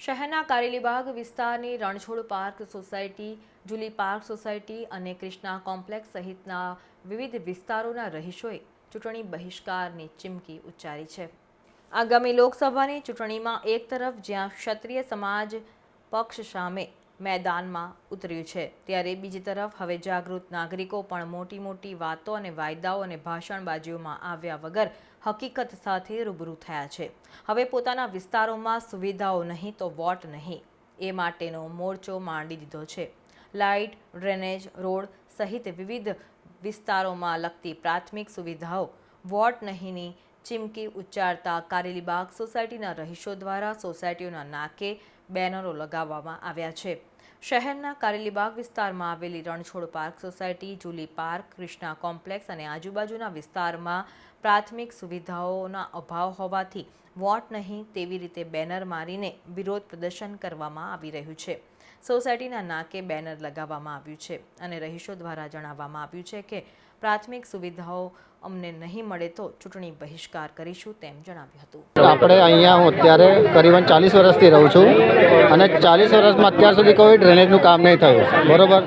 શહેરના કારેલીબાગ વિસ્તારની Ranchhod park society, Julie park society અને કૃષ્ણા કોમ્પ્લેક્સ સહિતના વિવિધ વિસ્તારોના રહીશોએ ચૂંટણી બહિષ્કારની ચીમકી ઉચ્ચારી છે. આગામી લોકસભાની ચૂંટણીમાં એક તરફ જ્યાં ક્ષત્રિય સમાજ પક્ષ સામે મેદાનમાં ઉતર્યું છે. ત્યારે બીજી તરફ હવે જાગૃત નાગરિકો પણ મોટી મોટી વાતો અને વાયદાઓ અને ભાષણબાજીઓમાં આવ્યા વગર હકીકત સાથે રૂબરૂ થયા છે. હવે પોતાના વિસ્તારોમાં સુવિધાઓ નહીં તો વોટ નહીં. એ માટેનો મોરચો માંડી દીધો છે. લાઇટ, ડ્રેનેજ, રોડ સહિત વિવિધ વિસ્તારોમાં લગતી પ્રાથમિક સુવિધાઓ, વોટ નહીંની ચીમકી ઉચ્ચારતા કારેલીબાગ સોસાયટીના રહીશો દ્વારા સોસાયટીઓના નાકે બેનરો લગાવવામાં આવ્યા છે. શહેરના કારેલીબાગ વિસ્તારમાં આવેલી Ranchhod park society, Julie park, Krishna complex અને આજુબાજુના વિસ્તારમાં પ્રાથમિક સુવિધાઓના અભાવ હોવાથી વોટ નહીં તેવી રીતે બેનર મારીને વિરોધ પ્રદર્શન કરવામાં આવી રહ્યું છે. સોસાયટીના નાકે બેનર લગાવવામાં આવ્યું છે અને રહીશો દ્વારા જણાવવામાં આવ્યું છે કે પ્રાથમિક સુવિધાઓ અમને નહીં મળે તો ચૂંટણી બહિષ્કાર કરીશું તેમ જણાવ્યું હતું. આપણે અહીંયા હું અત્યારે કરીબન ચાલીસ વર્ષથી રહું છું અને ચાલીસ વર્ષમાં અત્યાર સુધી કોઈ ડ્રેનેજનું કામ નહીં થયું. બરોબર?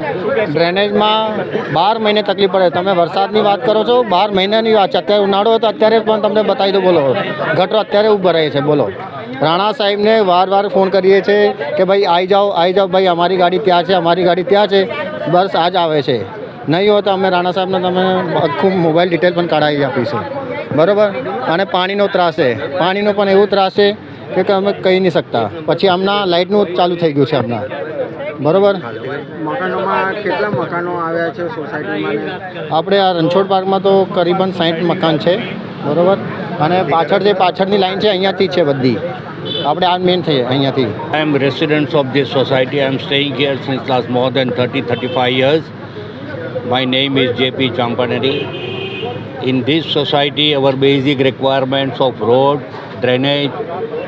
ડ્રેનેજમાં બાર મહિને તકલીફ પડે. તમે વરસાદની વાત કરો છો, બાર મહિનાની વાત છે. અત્યારે ઉનાળો હોય તો અત્યારે પણ તમને બતાવી દો બોલો. ગટરો અત્યારે ઊભા રહે છે. બોલો. રાણા સાહેબને વાર વાર ફોન કરીએ છીએ કે ભાઈ આવી જાઓ આવી જાઓ. ભાઈ, અમારી ગાડી ત્યાં છે, અમારી ગાડી ત્યાં છે. બસ આ જ આવે છે. નહીં હોય તો અમે રાણા સાહેબને તમે આખું મોબાઈલ ડિટેલ પણ કાઢાવી આપીશું. બરોબર? અને પાણીનો ત્રાસ છે. પાણીનો પણ એવું ત્રાસ છે કે કે અમે કહી નહીં શકતા. પછી હમણાં લાઇટનું ચાલુ થઈ ગયું છે હમણાં બરાબર? મકાનોમાં કેટલા મકાનો આવ્યા છે સોસાયટીમાં આપણે આ રણછોડ પાર્કમાં તો કરીબન સાઠ મકાન છે. બરાબર? અને પાછળ જે પાછળની લાઈન છે અહીંયાથી છે બધી. આપણે આ મેન થઈએ અહીંયાથી. I am of this society I am staying staying here since last more than 30, 35 years. My name is JP Champaneri. In this society, our basic requirements of road, drainage,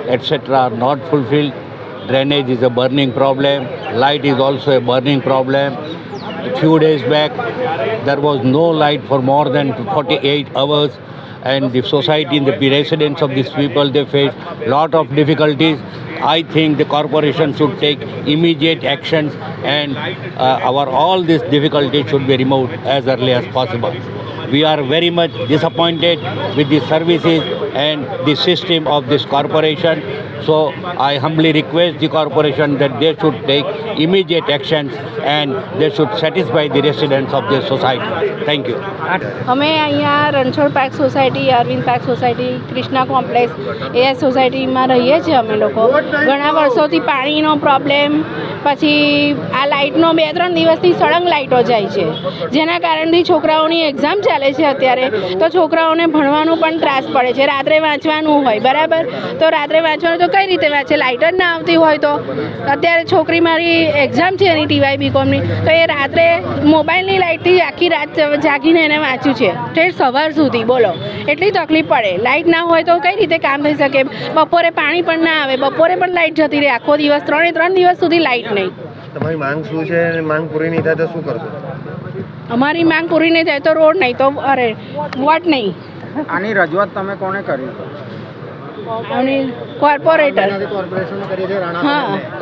etc. are not fulfilled. Drainage is a burning problem. Light is also a burning problem. A few days back, there was no light for more than 48 hours and the society and the residents of these people they face lot of difficulties. I think the corporation should take immediate actions and uh, our all these difficulties should be removed as early as possible we are very much disappointed with the services and the system of this corporation so i humbly request the corporation that they should take immediate actions and they should satisfy the residents of this society thank you અમે અહીંયા Ranchhod park society Arvind park society Krishna complex એ સોસાયટીમાં રહીએ છીએ અમે લોકો ઘણા વર્ષોથી પાણીનો પ્રોબ્લેમ પછી આ લાઇટનો બે ત્રણ દિવસથી સળંગ લાઇટો જાય છે. જેના કારણથી છોકરાઓની એક્ઝામ ચાલે છે અત્યારે. તો છોકરાઓને ભણવાનું પણ ત્રાસ પડે છે. રાત્રે વાંચવાનું હોય, બરાબર? તો રાત્રે વાંચવાનું તો કઈ રીતે વાંચે? લાઇટ જ ના આવતી હોય તો. અત્યારે છોકરી મારી એક્ઝામ છે એની ટીવાય બીકોમની તો એ રાત્રે મોબાઈલની લાઇટથી આખી રાત જાગીને એને વાંચ્યું છે. ઠેર સવાર સુધી, બોલો. એટલી તકલીફ પડે. લાઇટ ના હોય તો કઈ રીતે કામ થઈ શકે? બપોરે પાણી પણ ના આવે. બપોરે પણ લાઇટ જતી રહે. આખો દિવસ, ત્રણે ત્રણ દિવસ સુધી લાઇટ નહીં. તમારી માંગ શું છે? અને માંગ પૂરી નહીં થાય તો શું કરશો? અમારી માંગ પૂરી નહીં થાય તો રોડ નહીં તો અરે વોટ નહીં. આની રજૂઆત તમે કોને કરી? કોર્પોરેટર. કોર્પોરેશન કરી છે રાણા હા.